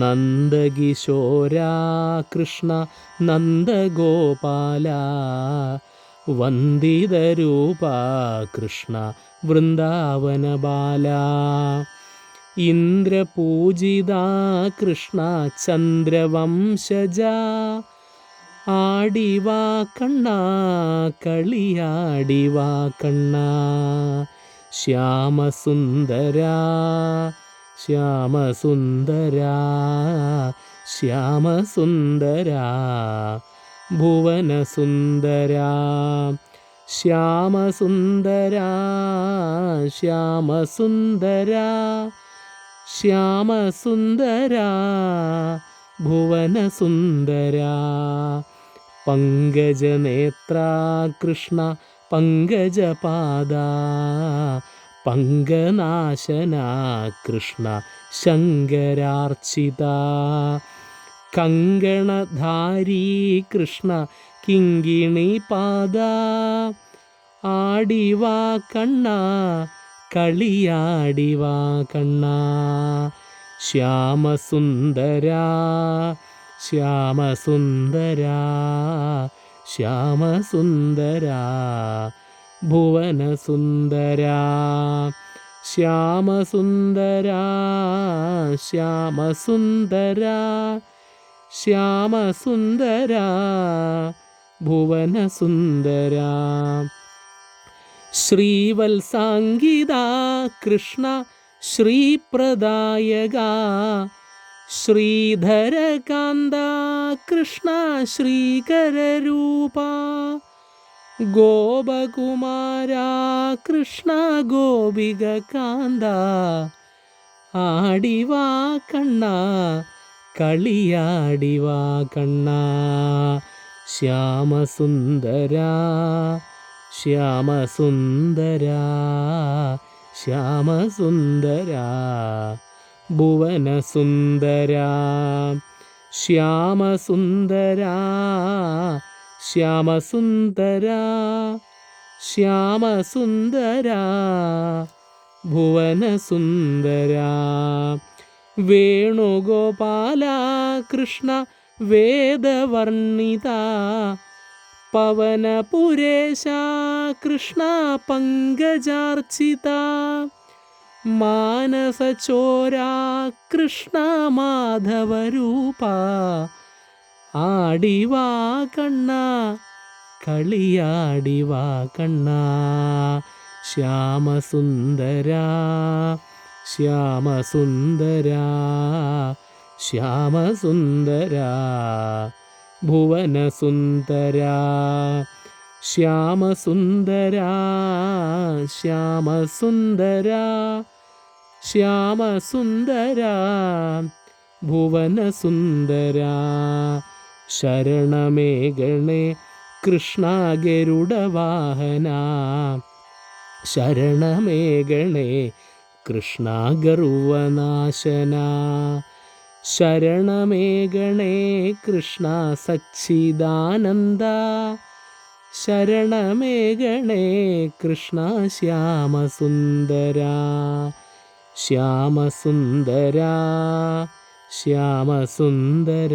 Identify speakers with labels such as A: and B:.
A: നന്ദകിശോരാ കൃഷ്ണ നന്ദഗോപാല വന്ദിതരൂപ കൃഷ്ണ വൃന്ദാവന ബാല ഇന്ദ്രപൂജിത കൃഷ്ണ ചന്ദ്രവംശജ ആടിവാ കണ്ണ കളിയാടിവാ കണ്ണ ശ്യാമസുന്ദരാ ശ്യാമസുന്ദരാ ശ്യാമസുന്ദരാ ഭുവനസുന്ദരാ ശ്യാമസുന്ദരാ ശ്യാമസുന്ദരാ ശ്യാമസുന്ദരാ ഭുവനസുന്ദരാ. പങ്കജനേത്ര കൃഷ്ണ പങ്കജപാദ പങ്കനാശന കൃഷ്ണ ശങ്കരാർച്ചിത. കങ്കണധാരീ കൃഷ്ണ കിങ്കിണി പാദ. ആടിവാ കണ്ണ കളിയാടിവാ കണ്ണ. ശ്യാമസുന്ദര ശ്യാമസുന്ദര ശ്യാമസുന്ദരാ. ഭുവനസുന്ദരാ. ശ്യാമസുന്ദരാ ശ്യാമസുന്ദരാ ശ്യാമസുന്ദരാ ഭുവനസുന്ദരാ. ശ്രീവത്സാംഗിത കൃഷ്ണ ശ്രീപ്രദായക. ശ്രീധരകാന്ത കൃഷ്ണ ശ്രീകരരൂപ. ഗോപകുമാരാ കൃഷ്ണ ഗോപിക കാന്ത. ആടിവാ കണ്ണ കളിയാടിവാ കണ്ണ. ശ്യാമസുന്ദര ശ്യാമസുന്ദര ശ്യാമസുന്ദര. ഭുവനസുന്ദര ശ്യാമസുന്ദരാ. ശ്യാമസുന്ദരാ ശ്യാമസുന്ദരാ ഭുവനസുന്ദരാ. വേണുഗോപാല കൃഷ്ണ വേദവർണിത പവനപുരേശ കൃഷ്ണ പങ്കജാർച്ചിത. മാനസചോരാ കൃഷ്ണ മാധവരൂപ. ആടിവാ കണ്ണ കളിയാടിവാ കണ്ണ. ശ്യാമസുന്ദര ശ്യാമസുന്ദര ശ്യാമസുന്ദര. ഭുവനസുന്ദര ശ്യാമസുന്ദര ശ്യാമസുന്ദര. ശ്യാമസുന്ദര ഭുവനസുന്ദരാ. ശരണമേ ഗണേ കൃഷ്ണ ഗരുഡവാഹന ശരണമേ ഗണേ കൃഷ്ണ ഗർവനാശന ശരണമേ ഗണേ കൃഷ്ണ സച്ചിദാനന്ദ ശരണമേ ഗണേ കൃഷ്ണ ശ്യാമസുന്ദര ശ്യാമസുന്ദര ശ്യാമസുന്ദര.